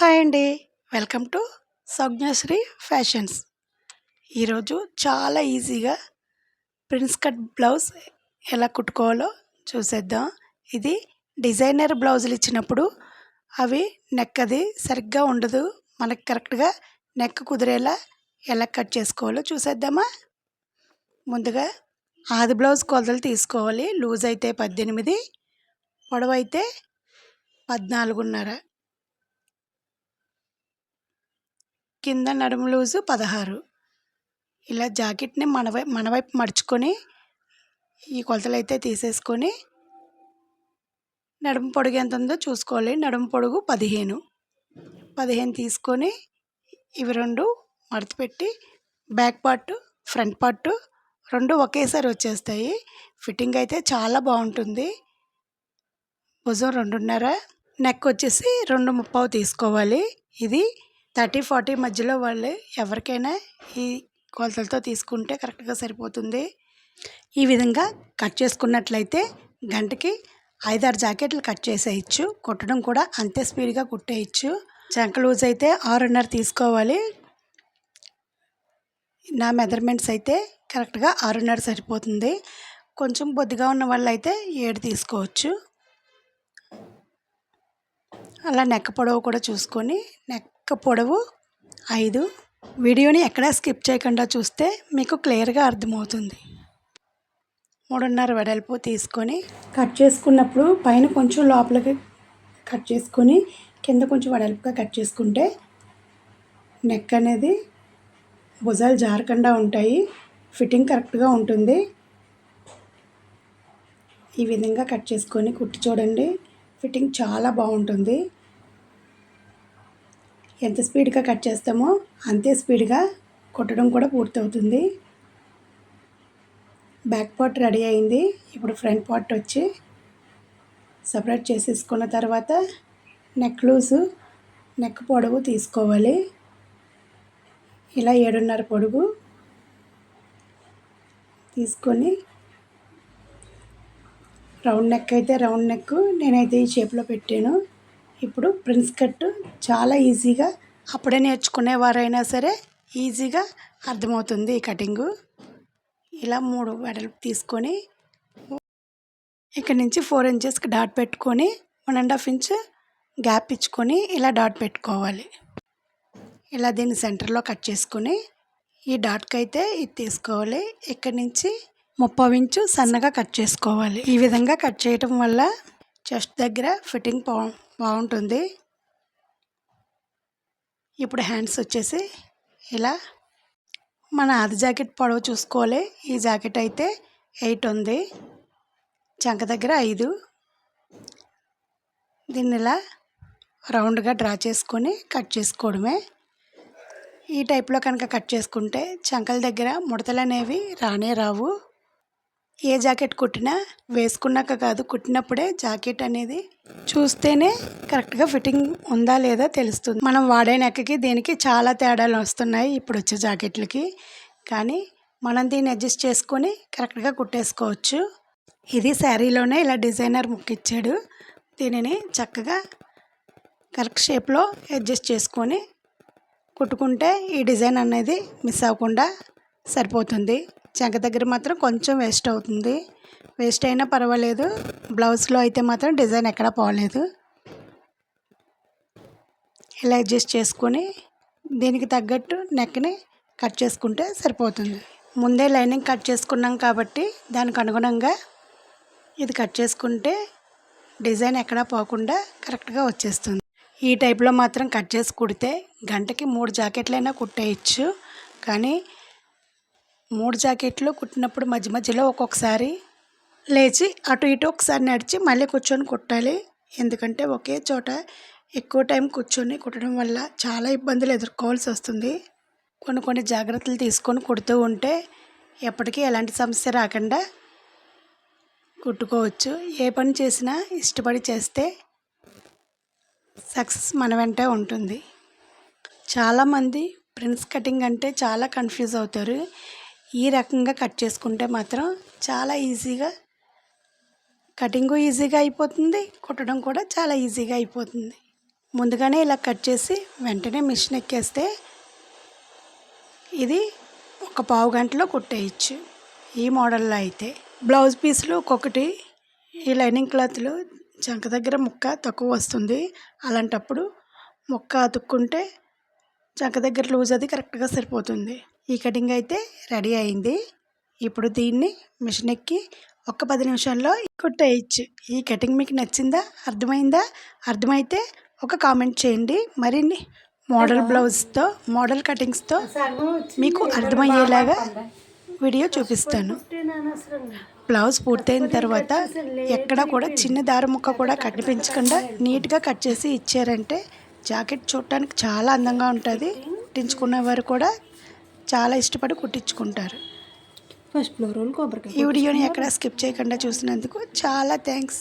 Hi అండి. Welcome to Saugnyashri fashions. ఈరోజు చాలా ఈజీగా ప్రిన్స్ కట్ బ్లౌజ్ ఎలా కుట్టుకోవాలో చూసేద్దాం. ఇది డిజైనర్ బ్లౌజులు ఇచ్చినప్పుడు అవి నెక్ అది సరిగ్గా ఉండదు. మనకి కరెక్ట్గా నెక్ కుదిరేలా ఎలా కట్ చేసుకోవాలో చూసేద్దామా. ముందుగా ఆది బ్లౌజ్ కొలతలు తీసుకోవాలి. లూజ్ అయితే పద్దెనిమిది పొడవైతే పద్నాలుగున్నర. కింద నడుము లూజు పదహారు. ఇలా జాకెట్ని మన వైపు మన వైపు మడుచుకొని ఈ కొలతలు అయితే తీసేసుకొని నడుము పొడుగు ఎంత ఉందో చూసుకోవాలి. నడుము పొడుగు పదిహేను. పదిహేను తీసుకొని ఇవి రెండు మడత పెట్టి బ్యాక్ పార్ట్ ఫ్రంట్ పార్ట్ రెండు ఒకేసారి వచ్చేస్తాయి. ఫిట్టింగ్ అయితే చాలా బాగుంటుంది. భుజం రెండున్నర నెక్ వచ్చేసి రెండు ముప్పావు తీసుకోవాలి. ఇది థర్టీ ఫార్టీ మధ్యలో వాళ్ళు ఎవరికైనా ఈ కొలతలతో తీసుకుంటే కరెక్ట్గా సరిపోతుంది. ఈ విధంగా కట్ చేసుకున్నట్లయితే గంటకి ఐదారు జాకెట్లు కట్ చేసేయచ్చు. కుట్టడం కూడా అంతే స్పీడ్గా కుట్టేయచ్చు. చంక లూజ్ అయితే ఆరున్నర తీసుకోవాలి. నా మెజర్మెంట్స్ అయితే కరెక్ట్గా ఆరున్నర సరిపోతుంది. కొంచెం బొద్దుగా ఉన్న వాళ్ళు అయితే ఏడు తీసుకోవచ్చు. అలా నెక్క పొడవు కూడా చూసుకొని నెక్ నెక్క పొడవు ఐదు. వీడియోని ఎక్కడా స్కిప్ చేయకుండా చూస్తే మీకు క్లియర్గా అర్థమవుతుంది. మూడున్నర వెడల్పు తీసుకొని కట్ చేసుకున్నప్పుడు పైన కొంచెం లోపలికి కట్ చేసుకొని కింద కొంచెం వెడల్పుగా కట్ చేసుకుంటే నెక్ అనేది భుజాలు జారకుండా ఉంటాయి. ఫిట్టింగ్ కరెక్ట్గా ఉంటుంది. ఈ విధంగా కట్ చేసుకొని కుట్టి చూడండి. ఫిట్టింగ్ చాలా బాగుంటుంది. ఎంత స్పీడ్గా కట్ చేస్తామో అంతే స్పీడ్గా కుట్టడం కూడా పూర్తవుతుంది. బ్యాక్ పార్ట్ రెడీ అయింది. ఇప్పుడు ఫ్రంట్ పార్ట్ వచ్చి సపరేట్ చేసేసుకున్న తర్వాత నెక్ లూజు నెక్ పొడవు తీసుకోవాలి. ఇలా ఏడున్నర పొడుగు తీసుకొని రౌండ్ నెక్ అయితే రౌండ్ నెక్ నేనైతే ఈ షేప్లో పెట్టాను. ఇప్పుడు ప్రిన్స్ కట్ చాలా ఈజీగా అప్పుడే నేర్చుకునేవారైనా సరే ఈజీగా అర్థమవుతుంది ఈ కటింగు. ఇలా మూడు వెడల్పు తీసుకొని ఇక్కడ నుంచి ఫోర్ ఇంచెస్కి డాట్ పెట్టుకొని one and half inch gap ఇచ్చుకొని ఇలా డాట్ పెట్టుకోవాలి. ఇలా దీన్ని సెంటర్లో కట్ చేసుకొని ఈ డాట్కి అయితే ఇది తీసుకోవాలి. ఇక్కడ నుంచి ముప్పై ఇంచు సన్నగా కట్ చేసుకోవాలి. ఈ విధంగా కట్ చేయటం వల్ల చెస్ట్ దగ్గర ఫిట్టింగ్ బా బాగుంటుంది. ఇప్పుడు హ్యాండ్స్ వచ్చేసి ఇలా మన అది జాకెట్ పొడవు చూసుకోవాలి. ఈ జాకెట్ అయితే ఎయిట్ ఉంది. చంక దగ్గర ఐదు. దీన్ని ఇలా రౌండ్గా డ్రా చేసుకొని కట్ చేసుకోవడమే. ఈ టైప్లో కనుక కట్ చేసుకుంటే చంకల దగ్గర ముడతలు అనేవి రానే రావు. ఏ జాకెట్ కుట్టినా వేసుకున్నాక కాదు కుట్టినప్పుడే జాకెట్ అనేది చూస్తేనే కరెక్ట్గా ఫిట్టింగ్ ఉందా లేదా తెలుస్తుంది. మనం వాడే నెక్కకి దీనికి చాలా తేడాలు వస్తున్నాయి ఇప్పుడు వచ్చే జాకెట్లకి. కానీ మనం దీన్ని అడ్జస్ట్ చేసుకొని కరెక్ట్గా కుట్టేసుకోవచ్చు. ఇది శారీలోనే ఇలా డిజైనర్ ముక్కిచ్చాడు దీనిని చక్కగా కరెక్ట్ షేప్లో అడ్జస్ట్ చేసుకొని కుట్టుకుంటే ఈ డిజైన్ అనేది మిస్ అవ్వకుండా సరిపోతుంది. చెంక దగ్గర మాత్రం కొంచెం వేస్ట్ అవుతుంది. వేస్ట్ అయినా పర్వాలేదు. బ్లౌజ్లో అయితే మాత్రం డిజైన్ ఎక్కడా పోలేదు. ఇలా అడ్జస్ట్ చేసుకొని దీనికి తగ్గట్టు నెక్ని కట్ చేసుకుంటే సరిపోతుంది. ముందే లైనింగ్ కట్ చేసుకున్నాం కాబట్టి దానికి అనుగుణంగా ఇది కట్ చేసుకుంటే డిజైన్ ఎక్కడా పోకుండా కరెక్ట్గా వచ్చేస్తుంది. ఈ టైప్లో మాత్రం కట్ చేసి కుడితే గంటకి మూడు జాకెట్లైనా కుట్టేయచ్చు. కానీ మూడు జాకెట్లు కుట్టినప్పుడు మధ్య మధ్యలో ఒక్కొక్కసారి లేచి అటు ఇటు ఒకసారి నడిచి మళ్ళీ కూర్చొని కుట్టాలి. ఎందుకంటే ఒకే చోట ఎక్కువ టైం కూర్చొని కుట్టడం వల్ల చాలా ఇబ్బందులు ఎదుర్కోవాల్సి వస్తుంది. కొన్ని కొన్ని జాగ్రత్తలు తీసుకొని కుడుతూ ఉంటే ఎప్పటికీ ఎలాంటి సమస్య రాకుండా కుట్టుకోవచ్చు. ఏ పని చేసినా ఇష్టపడి చేస్తే సక్సెస్ మన వెంటే ఉంటుంది. చాలామంది ప్రిన్స్ కటింగ్ అంటే చాలా కన్ఫ్యూజ్ అవుతారు. ఈ రకంగా కట్ చేసుకుంటే మాత్రం చాలా ఈజీగా కటింగు ఈజీగా అయిపోతుంది కుట్టడం కూడా చాలా ఈజీగా అయిపోతుంది. ముందుగానే ఇలా కట్ చేసి వెంటనే మిషన్ ఎక్కేస్తే ఇది ఒక పావు గంటలో కుట్టేయచ్చు. ఈ మోడల్లో అయితే బ్లౌజ్ పీసులు ఒక్కొక్కటి ఈ లైనింగ్ క్లాత్లు చంక దగ్గర ముక్క తక్కువ వస్తుంది. అలాంటప్పుడు ముక్క అతుక్కుంటే చంక దగ్గర లూజ్ అది కరెక్ట్గా సరిపోతుంది. ఈ కటింగ్ అయితే రెడీ అయింది. ఇప్పుడు దీన్ని మిషన్ ఎక్కి ఒక్క పది నిమిషాల్లో కుట్టేయచ్చు. ఈ కటింగ్ మీకు నచ్చిందా? అర్థమైందా? అర్థమైతే ఒక కామెంట్ చేయండి. మరిన్ని మోడల్ బ్లౌజ్తో మోడల్ కటింగ్స్తో మీకు అర్థమయ్యేలాగా వీడియో చూపిస్తాను. బ్లౌజ్ పూర్తయిన తర్వాత ఎక్కడ కూడా చిన్న దారి ముక్క కూడా కనిపించకుండా నీట్గా కట్ చేసి ఇచ్చారంటే జాకెట్ చూడటానికి చాలా అందంగా ఉంటుంది. కుట్టించుకునే వారు కూడా చాలా ఇష్టపడి కుట్టించుకుంటారు. ఫస్ట్ ఫ్లోర్ వీడియోని ఎక్కడ స్కిప్ చేయకుండా చూసినందుకు చాలా థ్యాంక్స్.